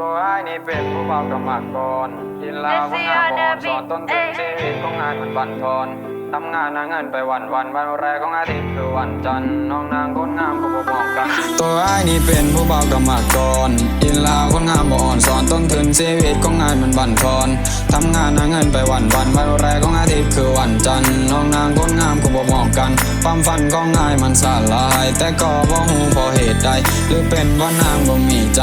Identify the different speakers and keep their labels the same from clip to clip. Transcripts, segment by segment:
Speaker 1: ตัวไอ้ายนี่เป็นผู้เบากำมักก่อนกินลาวคนงามบ่อ่อนสอนต้นทุนชีวิตของงานมันบั่นทอนทำงานหาเงินไปวันวันวันแรกของอาทิตย์คือวันจันทร์น้องนางคนงามก็บ่มองกัน ตัวไอ้ายนี่เป็นผู้เบากำมักก่อนกินลาวคนงามบ่อ่อนสอนต้นทุนชีวิตของงานมันบั่นทอนทำงานหาเงินไปวันวันวันแรกของอาทิตย์คือวันจันทร์น้องนางคนงามก็บ่มองกันความฝันของงายมันสลาย แต่ก็บ่ฮู้เพราะเหตุใดหรือเป็นว่านางบ่มีใจ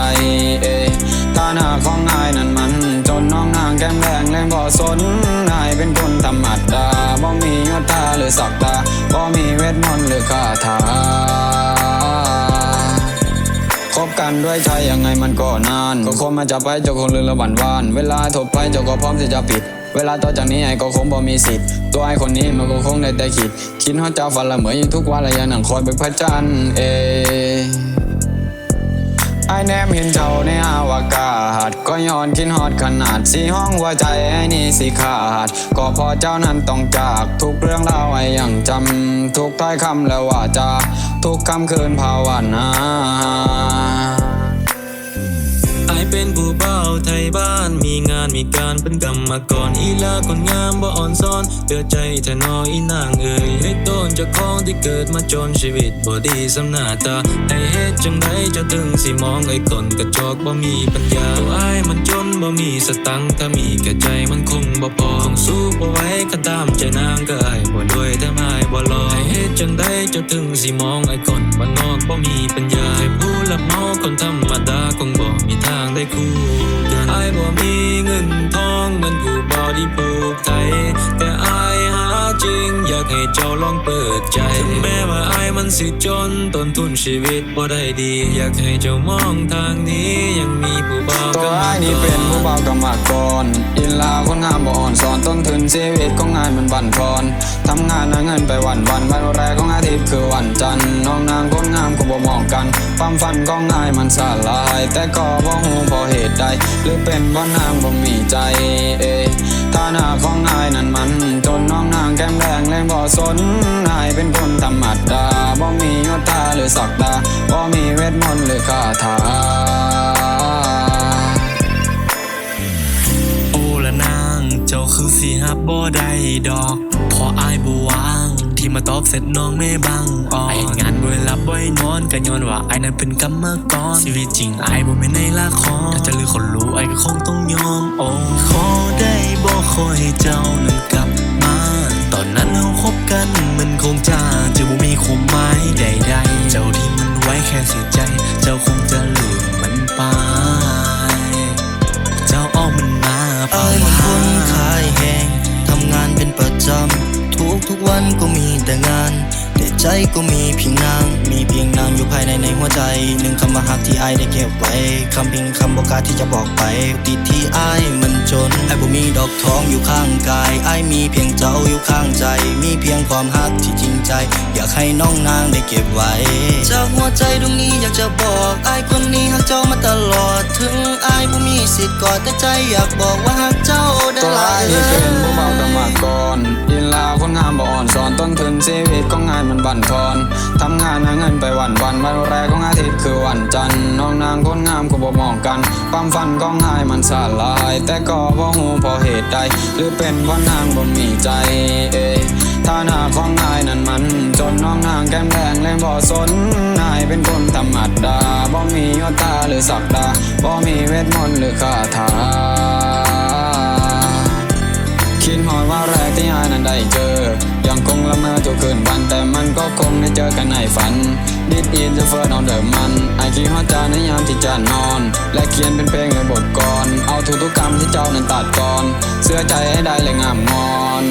Speaker 1: เอย ฐาหนะของนายนั้นมัน จนน้องนางแก้มแดงแรงบ่สนนายเป็นคนธรรมดาบ่มียศตาหรือศักดาบ่มีเวทมนต์หรือคาถาคบกันด้วยใจยังไงมันก็นาน ก็คงมาจะไปเจ้าคงลืมละวันวาน เวลาทบไปเจ้าก็พร้อมที่จะปิด เวลาต่อจากนี้ไอ้ก็คงบ่มีสิทธิ์ ตัวไอ้คนนี้มันก็คงได้แต่คิด คิดฮอดเจ้าฝันละเหมือนยู่ทุกวันและยังนั่งคอยเบิกพระจันทร์เอไอ้ แนมเห็นเจ้าในอาวกาศ ก็ย้อนคิดฮอดขนาดสีห้องหัวใจไอ้นี่สิขาด ก็พอเจ้านั้นต้องจากทุกเรื่องราวไอ้ยังจำ ทุกถ้อยคำและว่าจาทุกคำคืนภาวนา
Speaker 2: ไอเป็นผู้เบ่าไทยบ้าน มีงานมีการเป็นกรรมกรอีลาคนงามบ่อ่อนซ้อนเดือใจแทนออีนางเอ่ย เจากของที่เกิดมาจนชีวิตบ่ดีสำหน้าตาไอเฮ็ดจังไดจะถึงสิมองไอ้คนกระจอกบ่มีปัญญาตัวไอ้ายมันจนบ่มีสตังค์ถ้ามีแก่ใจมันคงบ่พอคงสู้บ่ไหว้ก็ตามใจนางก็ไอ้ายบ่ด้วยแต่ไม้ายบ่รอไอเฮ็ดจังไดจะถึงสิมองไอ้คนบ้านนอกบ่มีปัญญาแค่ผู้รับเหมาคนธรรมดาคงบ่มีทางได้คู่กันไอ้ายบ่มีเงิน ใจ ถึงแม้ว่าไอ้ายมันสิจนต้นทุนชีวิตบ่ได้ดี อยากให้เจ้ามองทางนี้ยังมีผู้บ่าว
Speaker 1: ตัว
Speaker 2: กำ
Speaker 1: ไอ้
Speaker 2: ลัง
Speaker 1: นี่เป็นผู้เบากำมากก่อนอินลาวคนงามบ่อ่อนสอนต้นทุนชีวิตของงานมันบั่นทอนทำงานหาเงินไปวันวันวันแรกของอาทิตย์คือวันจันทร์น้องนางคนงามก็บ่มองกันความฝันของงายมันสลาย แต่ก็บ่ฮู้เพราะเหตุใดหรือเป็นว่านางบ่มีใจเอยฐานะของนายนั้นมันจนน้องนาง แมแดงบ่สนนายเป็นคนธรรมดาบ่มียศตาหรือศักดาบ่มีเวทมนต์หรือคาถา
Speaker 2: โอละนางเจ้าคือสิฮับบ่ได้ดอก พออายบ่วางที่มาตอบเสร็จน้องไม่บังอ่อนไองานบ่ได้รับบ่ได้นอนก็ย้อนว่าไอ้นั้นเป็นกรรมกรชีวิตจริงไอ้บ่แม่นในละครถ้าจะลือคนรู้ไอ้ก็คงต้องยอมโอ้ขอได้บ่ขอให้เจ้า คงจะจะบ่มีความหมายใดๆ เจ้าที่มันไว้แค่เสียใจ เจ้าคงจะลืมมันไป เจ้าอ้อมมันมา
Speaker 3: อายมันคนขายแหงทำงานเป็นประจำทุกทุกวันก็มี ใจก็มีเพียงนาง มีเพียงนางอยู่ภายในในหัวใจ หนึ่งคำว่าหักที่อายได้เก็บไว้ คำเพียงคำบอกกาที่จะบอกไปติดที่อายมันจนไอ้บ่มีดอกทองอยู่ข้างกายอายมีเพียงเจ้าอยู่ข้างใจ มีเพียงความหักที่จริงใจ อยากให้น้องนางได้เก็บไว้ จากหัวใจดวงนี้อยากจะบอกอายคนนี้หักเจ้ามาตลอด ถึงอายบ่มีสิทธิ์กอดแต่ใจอยากบอกว่าหักเจ้าได้หลา
Speaker 1: ไอ้
Speaker 3: ย
Speaker 1: นี่เป็นผู้เบากำมากก่อนอินลาคนงามบ่อ่อนสอนต้นทุนชีวิตของงานมันบั่นทอนทำงานหาเงินไปวันวันวันแรกของอาทิตย์คือวันจันทร์น้องนางคนงามก็บ่มองกัน ความฝันของงายมันสลาย แต่ก็บ่ฮู้เพราะเหตุใดหรือเป็นว่านางบ่มีใจเอ ยฐานะของนายนั้นมัน จนน้องนางแก้มแดงแรงบ่สนนายเป็นคนธรรมดาบ่มียศตาหรือศักดาบ่มีเวทมนต์หรือคาถาคิดหอยว่าแรกที่อายนั้นได้เจอ ยังคงละเมอทุกคืนวันแต่มันก็คงได้เจอกันในฝัน ดิดอินจะเฟิร์น on เดอมันไอคิดฮอดจาในยามที่จะนอน และเขียนเป็นเพลงในบทกรเอาทุกทุกๆคำที่เจ้านั้นตัดก่อนเสื้อใจให้ได้และงามงอน